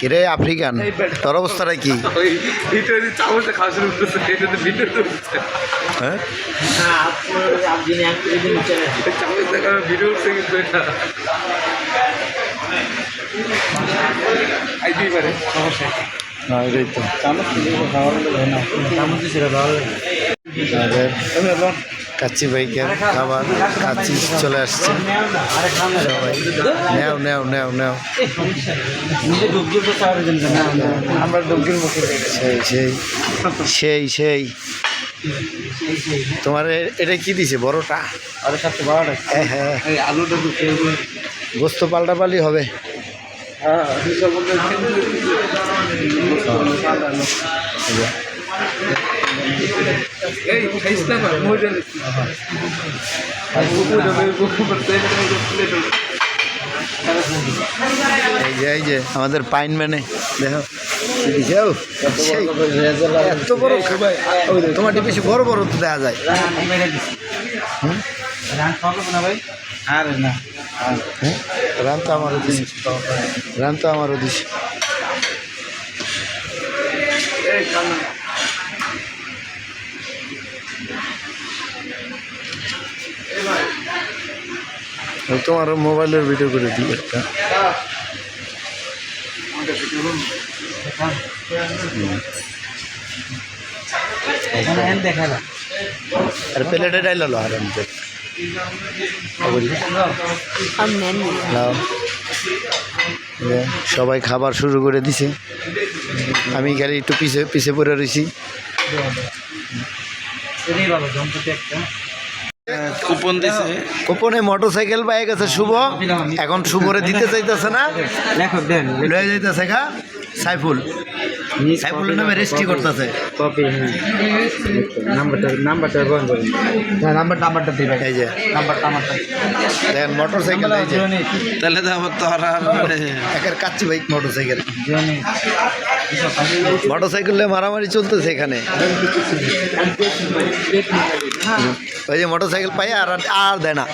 কিরে আফ্রিকান? তোর অবস্থাটা কি? হ্যাঁ? সমস্যা। কাচ্চি বাইকের খাবার কাচ্চি চলে আসছে। সবাই নেও নেও নেও নেও। আমরা মুখে সেই সেই সেই সেই। তোমার এটা কি দিছে বড়টা? আরে সাথে হ্যাঁ হ্যাঁ। আলুটা গোস্ত পাল্টা পাল্লি হবে। হ্যাঁ এই প্লেট এই যে এই যে আমাদের পাইন ম্যানে দেখো। এত বড় খাবার। তোমার বেশি বড় বড় তো দেওয়া যায়। হুম? আরে না। হ্যাঁ? রান তো আমারও দিস রান তো আমারও দিস তোমার মোবাইলের ভিডিও করে দিই একটা। আর প্লেটে আমি সবাই খাবার শুরু করে দিছে। আমি খালি একটু পিছে পিছে পড়ে রয়েছি ভালো একটা। কুপন দিছে। গোপনে মোটর সাইকেল পাই গেছে শুভ। এখন শুভরে দিতে চাইতেছে না। লেখক দেন লয়ে যাইতেছে গা সাইফুল। সাইফুলের নামে রেজিস্ট্রি করতেছে। কপি হ্যাঁ। নাম্বারটা নাম্বারটা বন্ধ করুন হ্যাঁ নাম্বার নাম্বারটা দিবে এই যে। নাম্বারটা। আমারটা দেখেন মোটর এই যে। তাহলে তো আমার তো আর একের কাচ্চি বাইক মোটর সাইকেল জনি মোটর সাইকেলে মারামারি চলতেছে এখানে। ওই যে মোটর সাইকেল পাই আর আর দেয় না।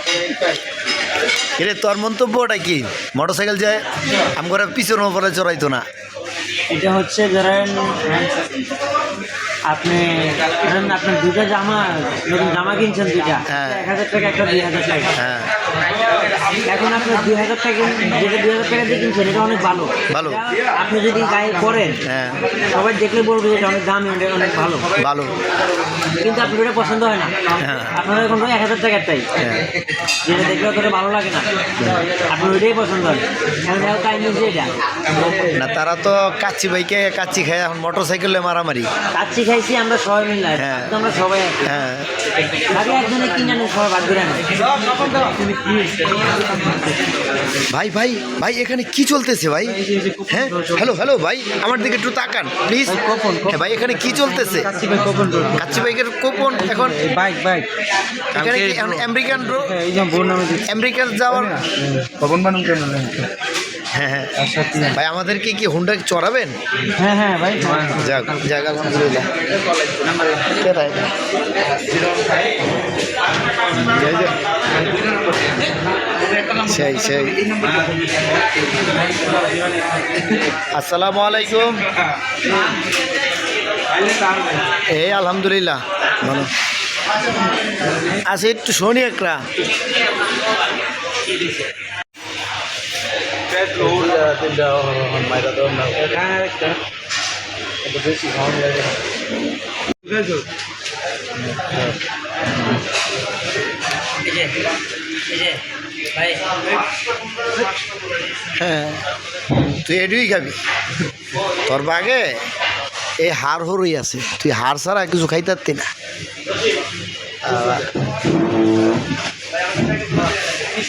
এরে তোর মন্তব্যটা কি? মোটর সাইকেল যায় আমার পিছনে চড়াইতো না। এটা হচ্ছে ধরেন আপনি ধরেন আপনার দুটা জামা নতুন জামা কিনছেন দুটা হ্যাঁ। এক হাজার টাকা একটা দুই হাজার টাকা। হ্যাঁ। এখন আপনার দুই হাজার টাকা যেটা দুই হাজার টাকা দিয়ে কিনছেন এটা অনেক ভালো। ভালো। আপনি যদি গায়ে পরেন হ্যাঁ। সবাই দেখলে বলবে যে এটা অনেক দামি এটা অনেক ভালো। ভালো। কিন্তু আপনার এটা পছন্দ হয় না। আপনার এখন এক হাজার টাকার হ্যাঁ। যেটা দেখলে অতটা ভালো লাগে না। আপনার ওইটাই পছন্দ হয়। এখন টাইম যে এটা। না তারা তো কাচ্চি বাইকে কাচ্চি খায় এখন মোটর সাইকেলে মারামারি। কাচ্চি খাইছি আমরা সবাই মিলে হ্যাঁ। আমরা সবাই। হ্যাঁ। আগে একজনে কিনে সবাই ভাগ করে ভাই ভাই ভাই এখানে কি চলতেছে ভাই? হ্যাঁ? হ্যালো হ্যালো ভাই আমার দিকে একটু তাকান প্লিজ হ্যাঁ ভাই এখানে কি চলতেছে? কাচ্চি বাইকের কোপন এখন? Bike bike. এখানে কি এখন আমেরিকান রো- এই যে বোন নামে আমেরিকান যাওয়ার ভবন বানুন কেন হ্যাঁ হ্যাঁ ভাই আমাদেরকে কি হুন্ডা চড়াবেন? হ্যাঁ হ্যাঁ ভাই যাক যাক আলহামদুলিল্লাহ। কেটাই সেই সেই। আসসালামু আলাইকুম এই আলহামদুলিল্লাহ ভালো। আচ্ছা একটু শোনি একটা হ্যাঁ তুই এটুই খাবি তোর বাগে এই হাড় হরই আছে তুই হাড় ছাড়া কিছু খাইতে পারতি না।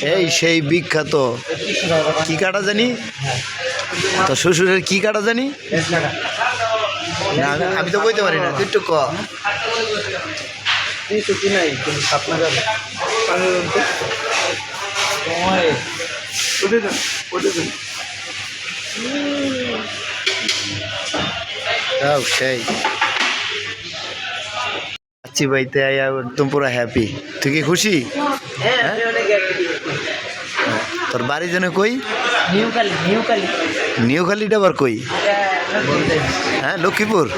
এই সেই বিখ্যাত। কি কাটা জানি? তো শ্বশুরের কি কাটা জানি? আমি- তো বলতে পারি না, তুই একটু সেই। কাচ্চি বাইতে, আয়া একদম পুরো হ্যাপি তুই কি খুশি? হ্যাঁ? তোর বাড়ি যেন কই? নিউ কালি নিউ কালি আবার কই? হ্যাঁ লক্ষ্মীপুর?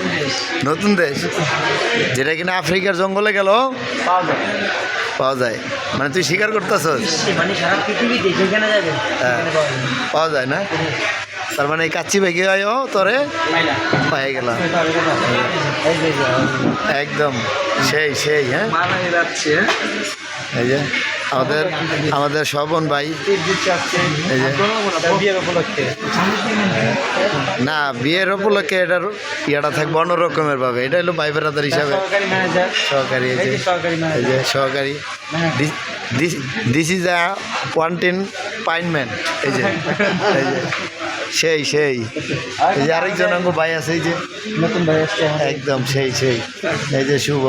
নতুন দেশ। যেটা কিনা আফ্রিকার জঙ্গলে গেল? পাওয়া যায়। মানে তুই স্বীকার করতেছস? মানে হ্যাঁ। পাওয়া যায়। না? তার মানে কাচ্চি ভাইকে আয়ো তোরে? পাই যে, একদম। সেই সেই হ্যাঁ? মানায় এই যে। আমাদের আমাদের স্বপন ভাই। এই যে। না বিয়ের উপলক্ষে এটার ইয়াটা থাকবে অন্য রকমের ভাবে। এটা হলো ভাই বেড়াদার হিসাবে। সহকারী সহকারী এই যে। দিস ইজ আ ওয়ান্টেন পাইনম্যান এই যে। এই যে। সেই সেই। এই যে আরেকজন অঙ্গ ভাই আছে এই যে। নতুন ভাই আসছে একদম সেই সেই। এই যে শুভ।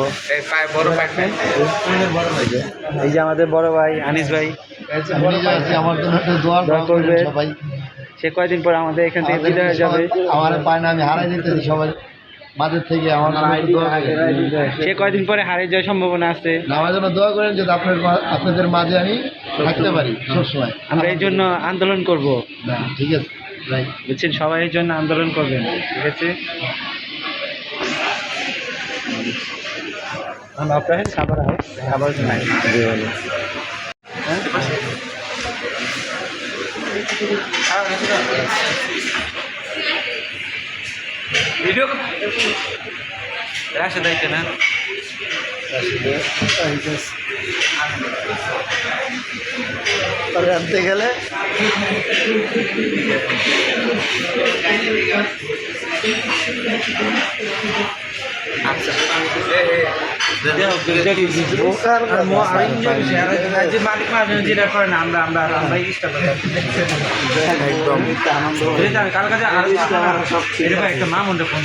এই যে। আমাদের বড় ভাই আনিস ভাই। আমার জন্য একটু দোয়া দোয়া করবে। সবাই। সে কয়দিন পর আমাদের এখান থেকে বিদায় হয়ে যাবে আমার পায় না আমি হারাই দিতেছি সবাই। মাঝের থেকে আমার জন্য একটু দোয়া করবেন। সে কয়দিন পরে হারিয়ে যাওয়ার সম্ভাবনা আছে? আমার জন্য দোয়া করেন যাতে আপনার আপনাদের মাঝে আমি থাকতে পারি সবসময়। আমরা এই জন্য আন্দোলন করব। না ঠিক আছে। বুঝছেন সবাই এর জন্য আন্দোলন করবেন। ঠিক আছে? আপনার খাবার খাবার ভিডিও রাশে না? গেলে আচ্ছা যে মালিক মালিক যেটা করে না আমরা আমরা আমরা ইস্টা একদম কাল কাছে আর একটা মা মন্ডে ফোন